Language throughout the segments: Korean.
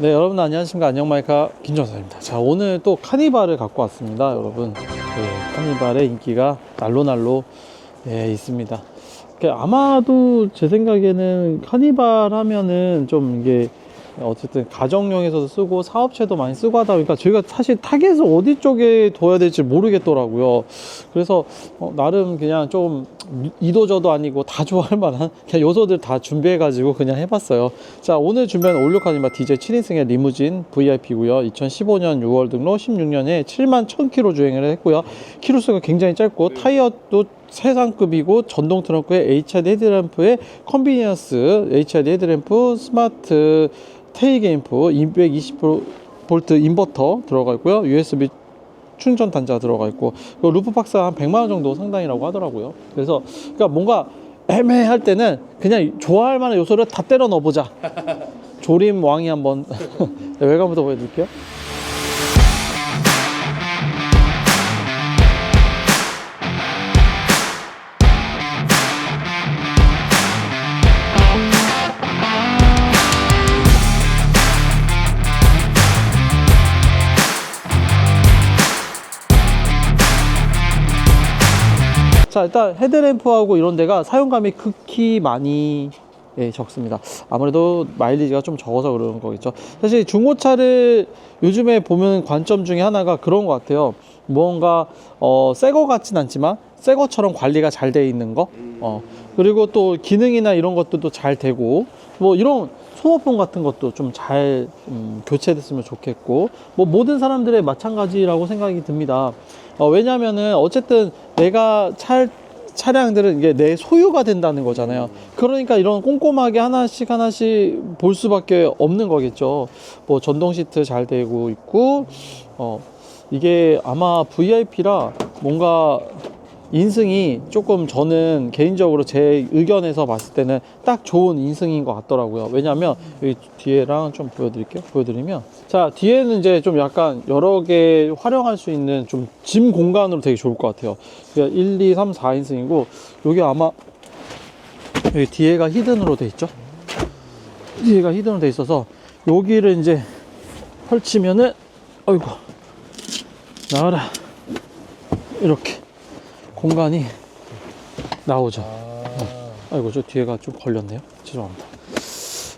네, 여러분 안녕하십니까. 안녕마이카 김정사입니다. 자, 오늘 또 카니발을 갖고 왔습니다, 여러분. 네, 카니발의 인기가 날로날로 예, 있습니다. 그 아마도 제 생각에는 카니발 하면은 좀 이게 어쨌든 가정용에서도 쓰고 사업체도 많이 쓰고 하다 보니까 저희가 사실 타겟을 어디 쪽에 둬야 될지 모르겠더라고요. 그래서 어, 나름 그냥 좀 이도저도 아니고 다 좋아할 만한 그냥 요소들 다 준비해가지고 그냥 해봤어요. 자 오늘 준비한 올류카니발 DJ 7인승의 리무진 VIP고요. 2015년 6월 등록 16년에 7만 1000km 주행을 했고요. 키로수가 굉장히 짧고 타이어도 세상급이고 전동 트렁크에 HID 헤드램프에 컨비니언스 HID 헤드램프 스마트 테일게임프 220V 인버터 들어가 있고요. USB 충전 단자 들어가 있고 그 루프 박스가 한 100만 원 정도 상당이라고 하더라고요. 그래서 그러니까 뭔가 애매할 때는 그냥 좋아할 만한 요소를 다 때려 넣어보자. 조림 왕이 한번 네, 외관부터 보여드릴게요. 자 일단 헤드램프하고 이런 데가 사용감이 극히 많이 예, 적습니다. 아무래도 마일리지가 좀 적어서 그런 거겠죠. 사실 중고차를 요즘에 보면 관점 중에 하나가 그런 것 같아요. 뭔가 어, 새거 같진 않지만 새 거처럼 관리가 잘 돼 있는 거. 어, 그리고 또 기능이나 이런 것들도 잘 되고 뭐 이런 소모품 같은 것도 좀잘 음, 교체됐으면 좋겠고 뭐 모든 사람들의 마찬가지라고 생각이 듭니다. 어, 왜냐하면은 어쨌든 내가 차 차량들은 이게 내 소유가 된다는 거잖아요. 그러니까 이런 꼼꼼하게 하나씩 하나씩 볼 수밖에 없는 거겠죠. 뭐 전동 시트 잘 되고 있고, 어, 이게 아마 VIP라 뭔가 인승이 조금 저는 개인적으로 제 의견에서 봤을 때는 딱 좋은 인승인 것 같더라고요. 왜냐하면 여기 뒤에랑 좀 보여드릴게요. 보여드리면 자 뒤에는 이제 좀 약간 여러 개 활용할 수 있는 좀 짐 공간으로 되게 좋을 것 같아요. 그러니까 1, 2, 3, 4인승이고 여기 아마 여기 뒤에가 히든으로 돼 있죠. 뒤에가 히든으로 돼 있어서 여기를 이제 펼치면은 어이구 나와라 이렇게 공간이 나오죠. 어. 아이고 저 뒤에가 좀 걸렸네요. 죄송합니다.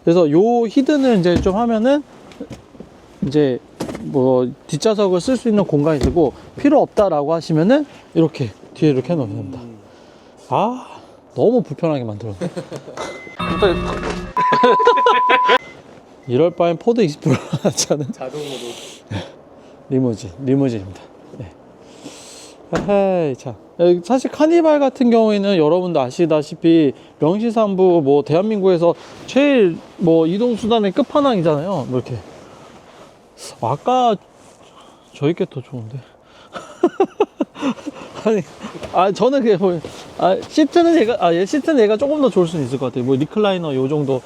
그래서 요 히든을 이제 좀 하면은 이제 뭐 뒷좌석을 쓸 수 있는 공간이 되고 필요 없다라고 하시면은 이렇게 뒤에 이렇게 해놓으면 됩니다. 아 너무 불편하게 만들었네. 이럴 바엔 포드 익스플로러 하자는 자동으로 리무진, 리무진입니다. 네. 에헤이, 자. 여기 사실 카니발 같은 경우에는 여러분도 아시다시피 명시상부 뭐 대한민국에서 제일 뭐 이동수단의 끝판왕이잖아요. 뭐 이렇게. 아까 저희 게더 좋은데. 아니, 아, 저는 그게 뭐, 아, 시트는 얘가, 아, 얘 시트는 얘가 조금 더 좋을 수는 있을 것 같아요. 뭐 리클라이너 요 정도,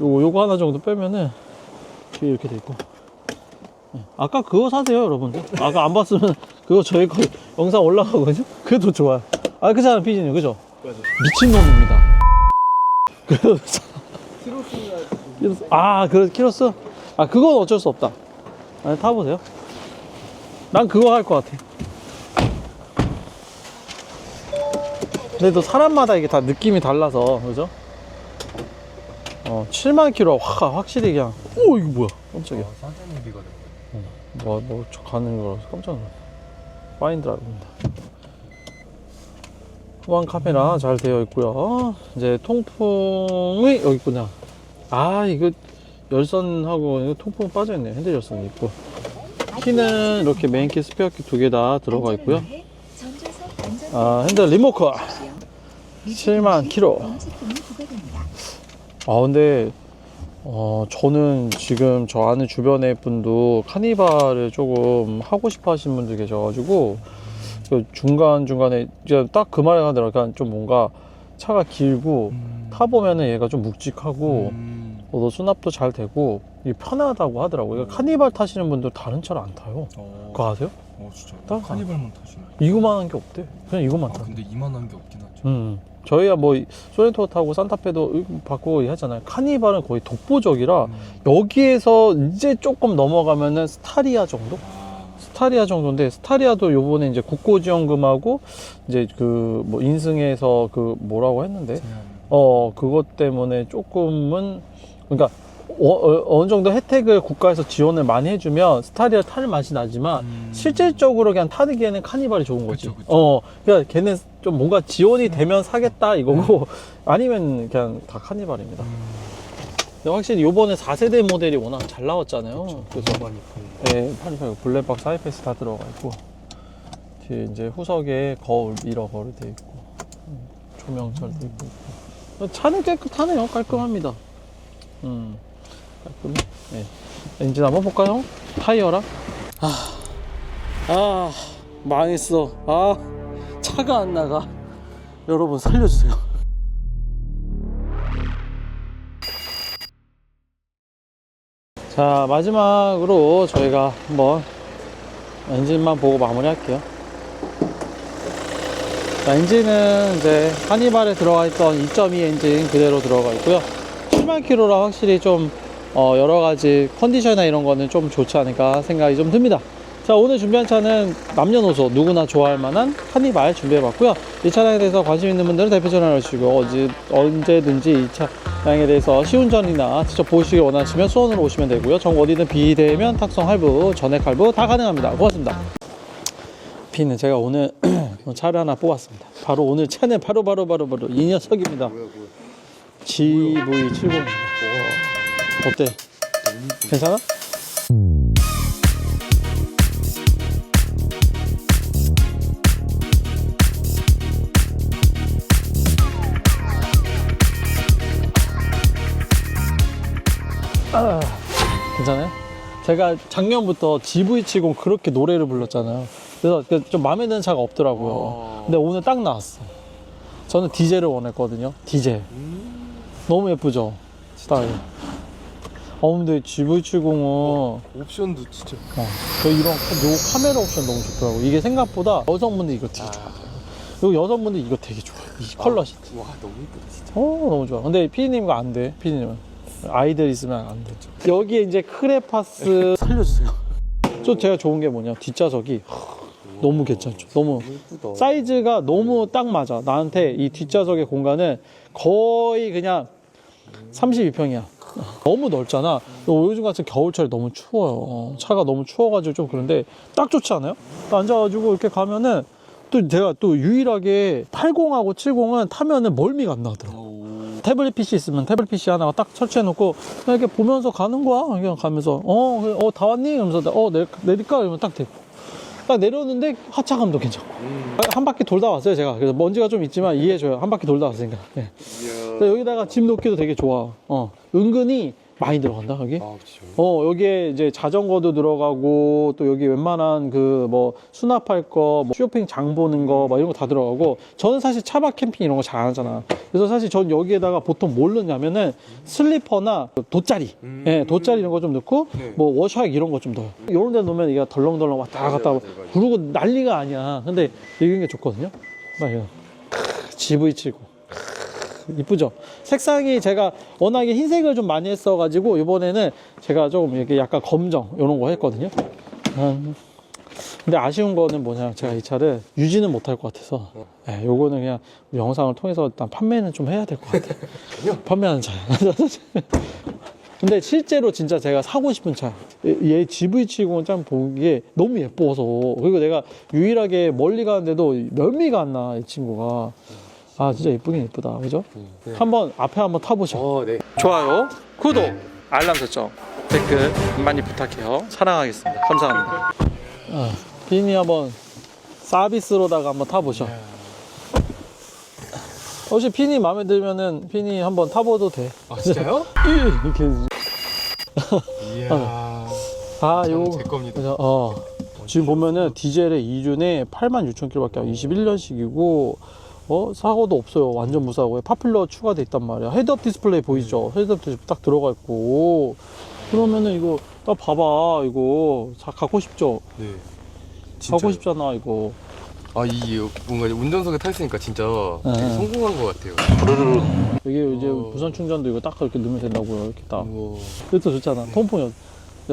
요거, 요거 하나 정도 빼면은 이렇게 돼 있고. 아까 그거 사세요, 여러분들. 아까 안 봤으면 그거 저희 거 영상 올라가거든요. 그래도 좋아요. 아, 그잖아, 피디님, 그죠? 미친놈입니다. 키로수. 아, 그 키로수? 아, 그건 어쩔 수 없다. 아, 타보세요. 난 그거 할 것 같아. 근데 또 사람마다 이게 다 느낌이 달라서, 그죠? 어, 7만 킬로, 확, 확실히 그냥, 오, 이거 뭐야? 깜짝이야. 사장님비가 뭐, 뭐, 저 가는 거라서 깜짝 놀랐어. 파인드랍입니다. 후방 카메라 잘 되어 있고요. 이제 통풍이 여기 있구나. 아, 이거 열선하고 이거 통풍 빠져있네. 핸들 열선이 있고. 키는 이렇게 메인키 스페어키 두 개 다 들어가 있고요. 아, 핸들 리모컨 7만 킬로. 아 근데 어 저는 지금 저 아는 주변의 분도 카니발을 조금 하고 싶어 하시는 분들 계셔가지고 그 중간 중간에 이제 딱그 말을 하더라고요. 그러니까 좀 뭔가 차가 길고 타 보면은 얘가 좀 묵직하고 음. 어, 수납도 잘 되고 편하다고 하더라고요. 그러니까 카니발 타시는 분들 다른 차를 안 타요. 어. 그거 아세요? 어 진짜. 딱 카니발만 타시네. 이거만한 게 없대. 그냥 이거만 아 타. 근데 이만한 게 없긴 하죠. 음, 저희야 뭐 소렌토 타고 산타페도 바꾸고 하잖아요. 카니발은 거의 독보적이라 음. 여기에서 이제 조금 넘어가면은 스타리아 정도? 스타리아 정도인데 스타리아도 요번에 이제 국고지원금하고 이제 그 뭐 인승해서 그 뭐라고 했는데 어 그것 때문에 조금은 그러니까 어, 느 정도 혜택을 국가에서 지원을 많이 해주면 스타리아 탈 맛이 나지만 음. 실질적으로 그냥 타기에는 카니발이 좋은 거지. 그쵸, 그쵸. 어, 그러니까 걔는 좀 뭔가 지원이 되면 사겠다 이거고 아니면 그냥 다 카니발입니다. 음. 근데 확실히 요번에 4세대 모델이 워낙 잘 나왔잖아요. 그래서 많이. 네, 파리파리 블랙박스 하이패스 다 들어가 있고 뒤에 이제 후석에 거울 미러 거울 돼 있고 음, 조명철도 있고 있고. 차는 깨끗하네요. 깔끔합니다. 음, 깔끔해. 네. 엔진 한번 볼까요? 타이어랑. 아, 아, 망했어. 아, 차가 안 나가. 여러분 살려주세요. 자 마지막으로 저희가 한번 엔진만 보고 마무리할게요 자, 엔진은 이제 하니발에 들어가 있던 2.2 엔진 그대로 들어가 있고요 7만 킬로라 확실히 좀 어, 여러 가지 컨디션이나 이런 거는 좀 좋지 않을까 생각이 좀 듭니다 자 오늘 준비한 차는 남녀노소 누구나 좋아할 만한 하니발 준비해봤고요. 이 차량에 대해서 관심 있는 분들은 대표 전화를 주시고 언제든지 이 차량에 대해서 시운전이나 직접 보시길 원하시면 수원으로 오시면 되고요. 정 어디든 비대면 탁송 할부 전액 할부 다 가능합니다. 고맙습니다. 비는 제가 오늘 차를 하나 뽑았습니다. 바로 오늘 차는 바로 바로 바로 바로 이 녀석입니다. 뭐야 뭐야. GV70 어때? 괜찮아? 아, 괜찮아요? 제가 작년부터 GV70 그렇게 노래를 불렀잖아요. 그래서 그좀 마음에 드는 차가 없더라고요. 어. 근데 오늘 딱 나왔어. 저는 디젤을 원했거든요. 디젤. 음. 너무 예쁘죠? 딱. 어, 근데 GV70은 옵션도 진짜. 어, 저 이런 요 카메라 옵션 너무 좋더라고. 이게 생각보다 여성분들 이거 되게 좋아해요. 그리고 여성분들 이거 되게 좋아해요. 이 컬러 시. 와 너무 이쁘다 진짜. 어, 너무 좋아. 근데 피디님 이거 안 돼. 피디님은 아이들 있으면 안 돼. 여기에 이제 크레파스 살려주세요. 또 제가 좋은 게 뭐냐 뒷좌석이 너무 괜찮죠. 너무 이쁘다. 사이즈가 너무 딱 맞아. 나한테 이 뒷좌석의 공간은 거의 그냥 32평이야. 너무 넓잖아. 요즘 같은 겨울철에 너무 추워요. 어, 차가 너무 추워가지고 좀 그런데 딱 좋지 않아요? 앉아가지고 이렇게 가면은 또 제가 또 유일하게 80하고 70은 타면은 멀미가 안 나더라고. 오. 태블릿 PC 있으면 태블릿 PC 하나 딱 설치해 놓고 그냥 이렇게 보면서 가는 거야. 그냥 가면서 어, 그래, 어, 다 왔니? 이러면서 어, 내, 내릴까? 이러면 딱 되고. 딱 내렸는데 하차감도 괜찮고. 음. 한 바퀴 돌다 왔어요, 제가. 그래서 먼지가 좀 있지만 이해해줘요. 한 바퀴 돌다 왔으니까. 네. 여기다가 짐 놓기도 되게 좋아. 어, 은근히 많이 들어간다, 여기. 아. 어, 여기에 이제 자전거도 들어가고, 또 여기 웬만한 그 뭐 수납할 거, 뭐 쇼핑 장 보는 거, 막 이런 거 다 들어가고, 저는 사실 차박 캠핑 이런 거 잘 안 하잖아. 그래서 사실 전 여기에다가 보통 뭘 넣냐면은 슬리퍼나 돗자리, 음. 예, 돗자리 이런 거 좀 넣고, 네. 뭐 워셔액 이런 거 좀 넣어요. 이런 데 놓으면 이게 덜렁덜렁 왔다 맞아요, 갔다 하고, 맞아요, 맞아요. 그러고 난리가 아니야. 근데 이런 게 좋거든요. 막 이거. GV70. 이쁘죠? 색상이 제가 워낙에 흰색을 좀 많이 했어가지고 이번에는 제가 조금 이렇게 약간 검정 이런 거 했거든요. 음. 근데 아쉬운 거는 뭐냐 제가 이 차를 유지는 못할 것 같아서 예, 요거는 그냥 영상을 통해서 일단 판매는 좀 해야 될 것 같아요. 판매하는 차야. 근데 실제로 진짜 제가 사고 싶은 차. 얘 GV70은 참 보기에 너무 예뻐서. 그리고 내가 유일하게 멀리 가는데도 멀미가 안 나, 이 친구가. 아, 진짜 예쁘긴 예쁘다. 그죠? 네. 한번 앞에 한번 타보죠. 어 네. 좋아요, 구독, 알람 설정, 댓글 많이 부탁해요. 사랑하겠습니다. 감사합니다. 아, 비니 한번 서비스로다가 한번 타보죠. 혹시 피니 마음에 들면은 피니 한번 타봐도 돼. 아 진짜요? 이렇게 이야. 아, 요 제 겁니다. 그죠? 어. 지금 보면은 디젤의 이륜에 86,000km밖에 안 21년식이고 어 사고도 없어요. 완전 무사고요. 파퓰러 추가돼 있단 말이야. 헤드업 디스플레이 보이죠? 헤드업 디스플레이 딱 들어가 있고 그러면은 이거 딱 봐봐 이거 자, 갖고 싶죠? 네. 갖고 싶잖아 이거. 아 이게 뭔가 운전석에 타 있으니까 진짜 되게 네. 성공한 것 같아요. 이게 이제 어. 무선 충전도 이거 딱 이렇게 넣으면 된다고요. 이렇게 딱. 우와. 이것도 좋잖아. 톰폰이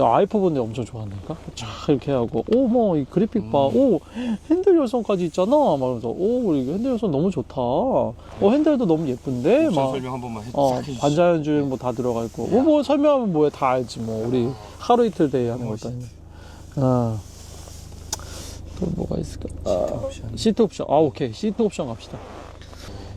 아이폰인데 엄청 좋아한다니까? 쫙 이렇게 하고, 오, 뭐, 이 그래픽 봐. 음. 오, 핸들 열선까지 있잖아. 막면서 오, 이거 핸들 열선 너무 좋다. 어, 핸들도 너무 예쁜데? 옵션 막. 설명 한 번만 해, 어. 반자연 주행 뭐 다 들어가 있고. 뭐, 뭐 설명하면 뭐해. 다 알지. 뭐, 우리 하루 이틀 데이 하는 것도 아니고. 어. 또 뭐가 있을까? 아, 옵션. 시트 옵션. 아, 오케이. 시트 옵션 갑시다.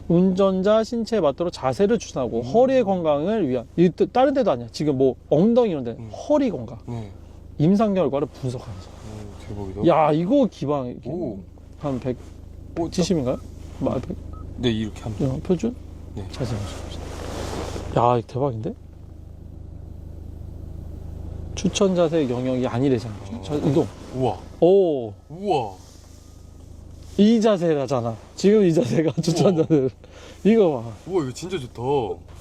운전자 신체에 맞도록 자세를 추진하고 허리의 건강을 위한 이 또 다른 데도 아니야 지금 뭐 엉덩이 이런 데 음. 허리 건강 네. 임상 결과를 분석하면서 오, 대박이다. 야 이거 기방 오. 한 오, 저- 170인가요? 뭐, 100, 네 이렇게 하면. 어, 표준? 네. 자세 보십시다 야 이거 대박인데? 추천 자세 영역이 아니래잖아 자, 이동 우와. 오 우와. 이 자세라잖아. 지금 이 자세가 추천 우와. 자세. 이거 봐. 우와 이거 진짜 좋다.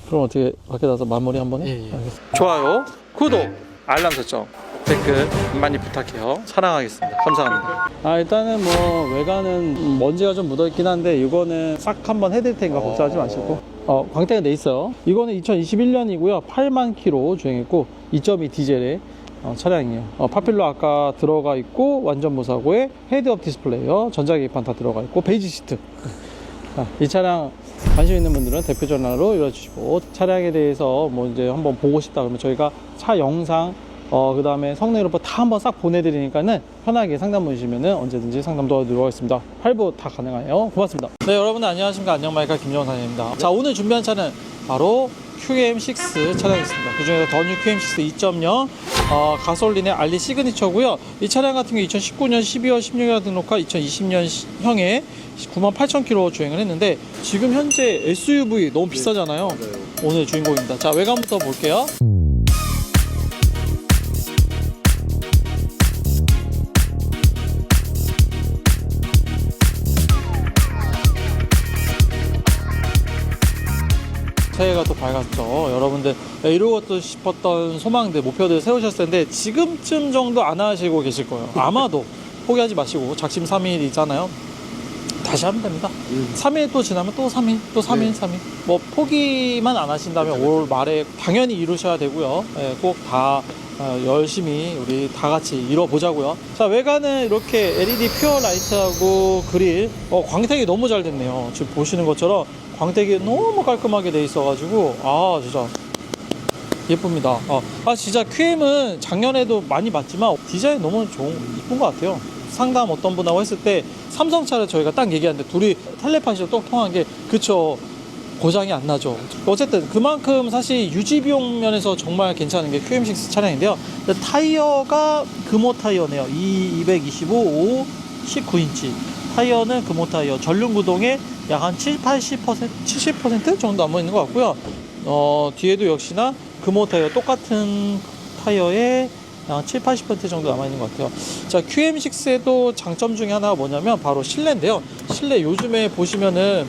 그럼 어떻게 밖에 나서 마무리 한번 해? 예, 예. 알겠습니다. 좋아요, 구독, 알람 설정, 댓글 많이 부탁해요. 사랑하겠습니다. 감사합니다. 아 일단은 뭐 외관은 먼지가 좀 묻어있긴 한데 이거는 싹 한번 해드릴 테니까 걱정하지 어. 마시고. 어 광택은 돼 있어요. 이거는 2021년이고요. 8만 킬로 주행했고 2.2 디젤의 어, 차량이에요. 어, 파필로 아까 들어가 있고 완전 무사고에 헤드업 디스플레이어, 전자기판 다 들어가 있고 베이지 시트. 자, 이 차량 관심 있는 분들은 대표 전화로 연락주시고 차량에 대해서 뭐 이제 한번 보고 싶다 그러면 저희가 차 영상 어 그 다음에 성능 이런 거 다 한번 싹 보내드리니까는 편하게 상담 주시면은 언제든지 상담 도와드리도록 하겠습니다. 할부 다 가능해요. 고맙습니다. 네 여러분들 안녕하십니까 안녕마이카 김정상입니다. 자 오늘 준비한 차는 바로 QM6 차량이있습니다. 그 중에서 더뉴 QM6 2.0 어, 가솔린의 알리 시그니처고요. 이 차량 같은 경우 2019년 12월 16일 등록한 2020년형에 98,000km 주행을 했는데 지금 현재 SUV 너무 비싸잖아요. 맞아요. 오늘 주인공입니다. 자 외관부터 볼게요. 새해가 또 밝았죠. 여러분들 네, 이루었고 싶었던 소망들, 목표들 세우셨을 텐데 지금쯤 정도 안 하시고 계실 거예요. 아마도 포기하지 마시고 작심 3일이잖아요. 다시 하면 됩니다. 음. 3일 또 지나면 또 3일, 또 3일, 네. 3일. 뭐 포기만 안 하신다면 올 말에 당연히 이루셔야 되고요. 꼭다 열심히 우리 다 같이 이뤄보자고요. 자 외관은 이렇게 LED 퓨어 라이트하고 그릴, 어, 광택이 너무 잘 됐네요. 지금 보시는 것처럼 광택이 너무 깔끔하게 돼 있어가지고 아 진짜 예쁩니다. 어, 아 진짜 QM은 작년에도 많이 봤지만 디자인 너무 좋은 이쁜 것 같아요. 상담 어떤 분하고 했을 때 삼성차를 저희가 딱 얘기하는데 둘이 텔레파시로 똑 통한 게 그쵸 고장이 안 나죠. 어쨌든 그만큼 사실 유지 비용 면에서 정말 괜찮은 게 QM6 차량인데요. 타이어가 금호 타이어네요. 2 225 5 19인치 타이어는 금호 타이어 전륜 구동에 약 한 7, 80% 70% 정도 남아 있는 것 같고요. 어, 뒤에도 역시나 금호 타이어 똑같은 타이어에 약 7, 80% 정도 남아있는 것 같아요. 자, QM6의 또 장점 중에 하나가 뭐냐면 바로 실내인데요. 실내 요즘에 보시면은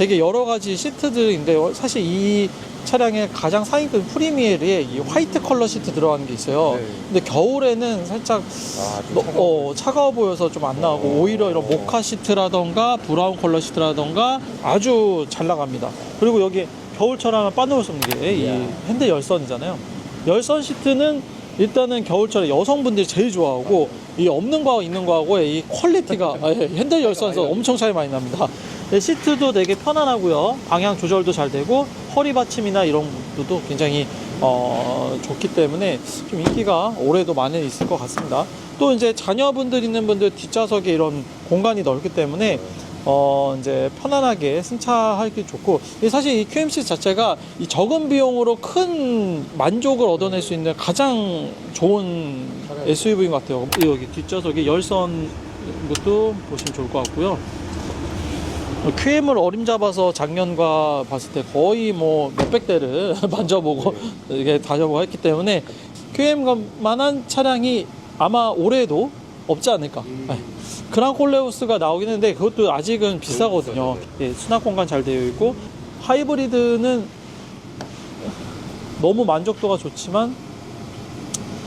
되게 여러 가지 시트들인데 사실 이 차량의 가장 상위급 프리미에르에 이 화이트 컬러 시트 들어가는 게 있어요. 네. 근데 겨울에는 살짝 아, 좀 너- 차가워. 어, 차가워 보여서 좀 안 나오고 오히려 이런 모카 시트라던가 브라운 컬러 시트라던가 아주 잘 나갑니다. 그리고 여기 겨울철 하면 빠놓을 수 없는 게 이. 핸들 열선이잖아요. 열선 시트는 일단은 겨울철에 여성분들이 제일 좋아하고 이 없는 거하고 있는 거하고의 이 퀄리티가 아, 예, 핸들 열선에서 엄청 차이 많이 납니다. 네, 시트도 되게 편안하고요. 방향 조절도 잘 되고 허리 받침이나 이런 것도 굉장히 어, 좋기 때문에 좀 인기가 올해도 많이 있을 것 같습니다. 또 이제 자녀분들 있는 분들 뒷좌석에 이런 공간이 넓기 때문에 어 이제 편안하게 승차하기 좋고 이 사실 이 QM6 자체가 이 적은 비용으로 큰 만족을 얻어낼 수 있는 가장 좋은 SUV인 것 같아요. 여기 뒷좌석에 열선 것도 보시면 좋을 것 같고요. QM을 어림잡아서 작년과 봤을 때 거의 뭐 몇백 대를 만져보고 이게 다져보고 했기 때문에 QM만한 차량이 아마 올해도 없지 않을까. 음. 네. 그랑 콜레우스가 나오긴 했는데 그것도 아직은 비싸거든요. 비싸죠. 예, 수납 공간 잘 되어 있고 하이브리드는 너무 만족도가 좋지만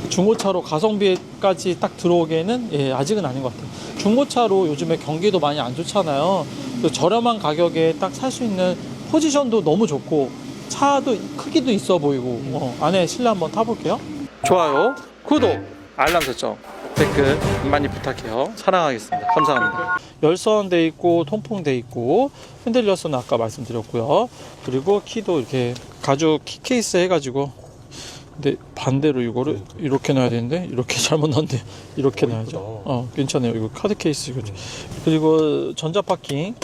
중고차로 가성비까지 딱 들어오기에는 예, 아직은 아닌 것 같아요. 중고차로 요즘에 경기도 많이 안 좋잖아요. 그 저렴한 가격에 딱 살 수 있는 포지션도 너무 좋고 차도 크기도 있어 보이고 어, 안에 실내 한번 타볼게요. 좋아요, 구독, 알람 설정, 댓글 많이 부탁해요. 사랑하겠습니다. 감사합니다. 열선돼 있고 통풍돼 있고 핸들 열선 아까 말씀드렸고요. 그리고 키도 이렇게 가죽 키 케이스 해가지고 근데 반대로 이거를 이렇게 놔야 되는데 이렇게 잘못 놨는데 이렇게 놔야죠. 어 괜찮아요. 이거 카드 케이스 이거 그리고 전자 파킹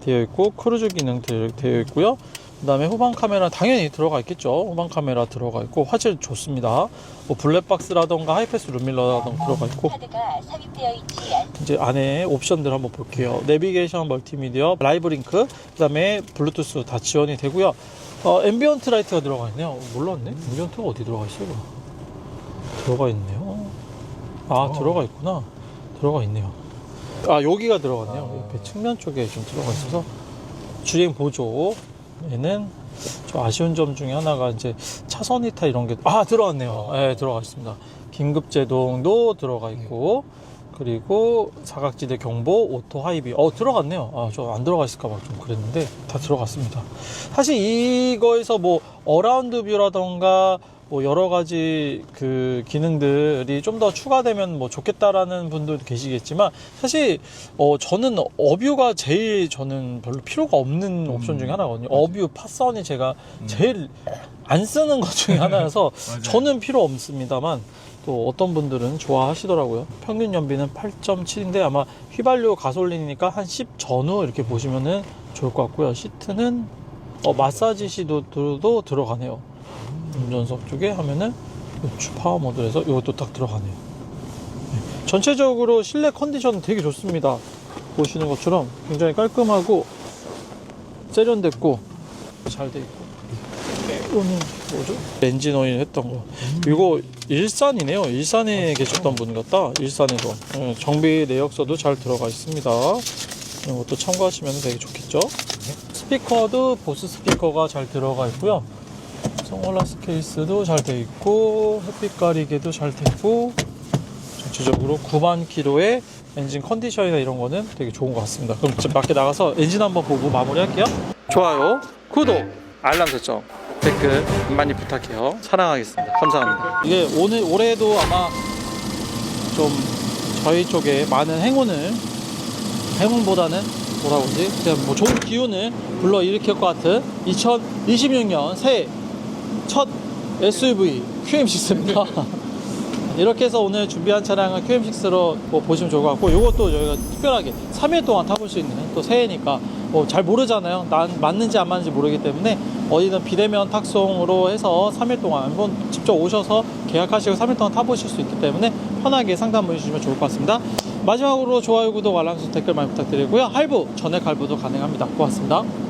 되어 있고 크루즈 기능 되어 되어 있고요. 그 다음에 후방 카메라 당연히 들어가 있겠죠. 후방 카메라 들어가 있고 화질 좋습니다. 뭐 블랙박스라던가 하이패스 룸밀러라던가 들어가 있고 이제 안에 옵션들 한번 볼게요. 내비게이션 멀티미디어, 라이브 링크, 그 다음에 블루투스 다 지원이 되고요. 어, 앰비언트 라이트가 들어가 있네요. 몰랐네. 앰비언트가 어디 들어가 있어요? 들어가 있네요. 아, 들어가 있구나. 들어가 있네요. 아, 여기가 들어갔네요. 옆에 측면 쪽에 좀 들어가 있어서 주행 보조에는 좀 아쉬운 점 중에 하나가 이제 차선 이탈 이런 게 아 들어갔네요. 네, 들어가 있습니다. 긴급 제동도 들어가 있고 그리고 사각지대 경보 오토 하이비 어 들어갔네요. 아 저 안 들어가 있을까 봐 좀 그랬는데 다 들어갔습니다. 사실 이거에서 뭐 어라운드 뷰라던가 뭐 여러 가지 그 기능들이 좀 더 추가되면 뭐 좋겠다라는 분들도 계시겠지만 사실 어 저는 어뷰가 제일 저는 별로 필요가 없는 옵션 중에 하나거든요. 어뷰 파선이 제가 제일 안 쓰는 것 중에 하나여서 저는 필요 없습니다만 또 어떤 분들은 좋아하시더라고요. 평균 연비는 8.7인데 아마 휘발유 가솔린이니까 한 10 전후 이렇게 보시면은 좋을 것 같고요. 시트는 어, 마사지 시도도 들어가네요. 운전석 쪽에 하면은 파워 모드에서 이것도 딱 들어가네요. 네. 전체적으로 실내 컨디션 되게 좋습니다. 보시는 것처럼 굉장히 깔끔하고 세련됐고 잘 돼 있고. 이거는 뭐죠? 엔진 오일 했던 거. 이거 일산이네요. 일산에 계셨던 분 같다 일산에도 예, 정비 내역서도 잘 들어가 있습니다. 이런 것도 참고하시면 되게 좋겠죠? 스피커도 보스 스피커가 잘 들어가 있고요 선글라스 케이스도 잘 돼 있고 햇빛 가리개도 잘 돼 있고 전체적으로 9만 킬로의 엔진 컨디션이나 이런 거는 되게 좋은 것 같습니다. 그럼 지금 밖에 나가서 엔진 한번 보고 마무리할게요. 좋아요, 구독, 알람 설정, 댓글 많이 부탁해요. 사랑하겠습니다. 감사합니다. 이게 오늘 올해도 아마 좀 저희 쪽에 많은 행운을 행운보다는 뭐라고 그러지? 그냥 뭐 좋은 기운을 불러 일으킬 것 같은 2026년 새해 첫 SUV QM6입니다. 이렇게 해서 오늘 준비한 차량은 QM6로 뭐 보시면 좋을 것 같고 이것도 저희가 특별하게 3일 동안 타볼 수 있는 또 새해니까 뭐 잘 모르잖아요. 난 맞는지 안 맞는지 모르기 때문에 어디든 비대면 탁송으로 해서 3일 동안 한번 직접 오셔서 계약하시고 3일 동안 타보실 수 있기 때문에 편하게 상담 해주시면 좋을 것 같습니다. 마지막으로 좋아요, 구독, 알람 설정, 댓글 많이 부탁드리고요. 할부, 전액 할부도 가능합니다. 고맙습니다.